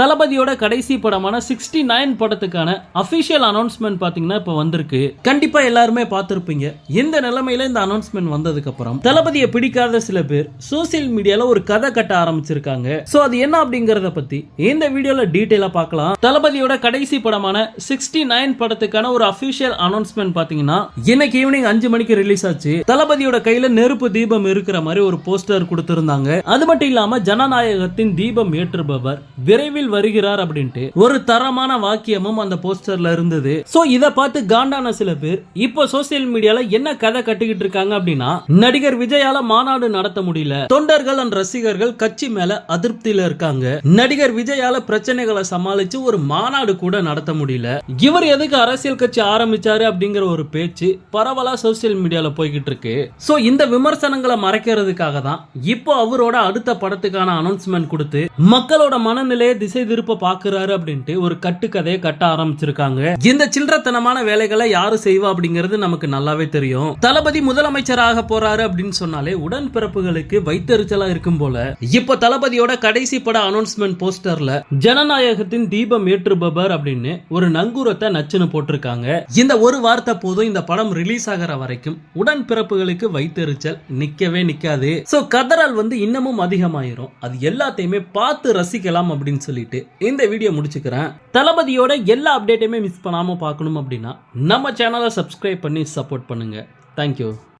தளபதியோட கடைசி படமான சிக்ஸ்டி நைன் படத்துக்கான அஃபிஷியல் அனௌன்ஸ்மெண்ட் பாத்தீங்கன்னா இப்ப வந்திருக்கு. கண்டிப்பா எல்லாருமே பார்த்திருப்பீங்க. இந்த நிலைமையில இந்த அனௌன்ஸ்மெண்ட் வந்ததுக்கு அப்புறம் தளபதியை பிடிக்காத சில பேர் சோசியல் மீடியால ஒரு கதை கட்ட ஆரம்பிச்சிருக்காங்க. சோ அது என்ன அப்படிங்கறத பத்தி இந்த வீடியோல டீடைலா பார்க்கலாம். தளபதியோட கடைசி படமான சிக்ஸ்டி நைன் படத்துக்கான ஒரு அபிஷியல் அனௌன்ஸ்மெண்ட் பாத்தீங்கன்னா இன்னைக்கு ஈவினிங் அஞ்சு மணிக்கு ரிலீஸ் ஆச்சு. தளபதியோட கையில நெருப்பு தீபம் இருக்கிற மாதிரி ஒரு போஸ்டர் கொடுத்திருந்தாங்க. அது மட்டும் இல்லாம ஜனநாயகத்தின் தீபம் ஏற்றுபவர் விரைவில் வருகிறார் அப்படின்ட்டு ஒரு தரமான வாக்கியமும் அந்த போஸ்டர்ல இருந்தது. சோ இத பார்த்து காண்டான சில பேர் இப்போ சோசியல் மீடியால என்ன கதை கட்டிக்கிட்டு இருக்காங்க அப்படின்னா நடிகர் விஜயால மாநாடு நடத்த முடியல. தொண்டர்கள் அண்ட் ரசிகர்கள் கட்சி மேல அதிருப்தியில இருக்காங்க. நடிகர் விஜயால பிரச்சனைகளை சமாளிச்சு ஒரு மாநாடு கூட நடத்த முடியல. இவர் எதுக்கு அரசியல் கட்சி ஆரம்பிச்சாரு அப்படிங்கிற ஒரு பேச்சு பரவலா சோசியல் மீடியால போய்கிட்டு இருக்கு. சோ இந்த விமர்சனங்களை மறைக்கிறதுக்காக தான் இப்போ அவரோட அடுத்த படத்துக்கான அனௌன்ஸ்மெண்ட் கொடுத்து மக்களோட மனநிலையை திசை திருப்ப பாக்குறாரு அப்படின்ட்டு ஒரு கட்டுக்கதையை கட்ட ஆரம்பிச்சிருக்காங்க. இந்த சில்லறத்தனமான வேலைகளை யாரு செய்வா அப்படிங்கிறது நமக்கு நல்லாவே தெரியும். தளபதி முதலமைச்சராக போறாரு அப்படின்னு சொன்னாலே உடன்பிறப்புகளுக்கு வைத்தறிச்சலா இருக்கும் போல. இப்போ தளபதியோட கடைசி பட அனௌன்ஸ்மெண்ட் போஸ்டர்ல ஜனநாயகத்தின் தீபம் ஏற்றுபவர் அப்படின்னு ஒரு நங்கூரத்தை நச்சுன்னு போட்டிருக்காங்க. இந்த ஒரு வார்த்தை போதும் இந்த படம் ரிலீஸ் ஆகிற வரைக்கும் உடன்பிறப்புகளுக்கு வைத்தெரிச்சல் நிக்கவே நிக்காது. சோ கதறல் வந்து இன்னமும் அதிகமாயிரும். அது எல்லாத்தையுமே பார்த்து ரசிக்கலாம் அப்படின்னு சொல்லி சொல்லிட்டு இந்த வீடியோ முடிச்சுக்கிறேன். தளபதியோட எல்லா அப்டேட்டையுமே மிஸ் பண்ணாம பார்க்கணும் அப்படின்னா நம்ம சேனலை சப்ஸ்கிரைப் பண்ணி சப்போர்ட் பண்ணுங்க. தேங்க்யூ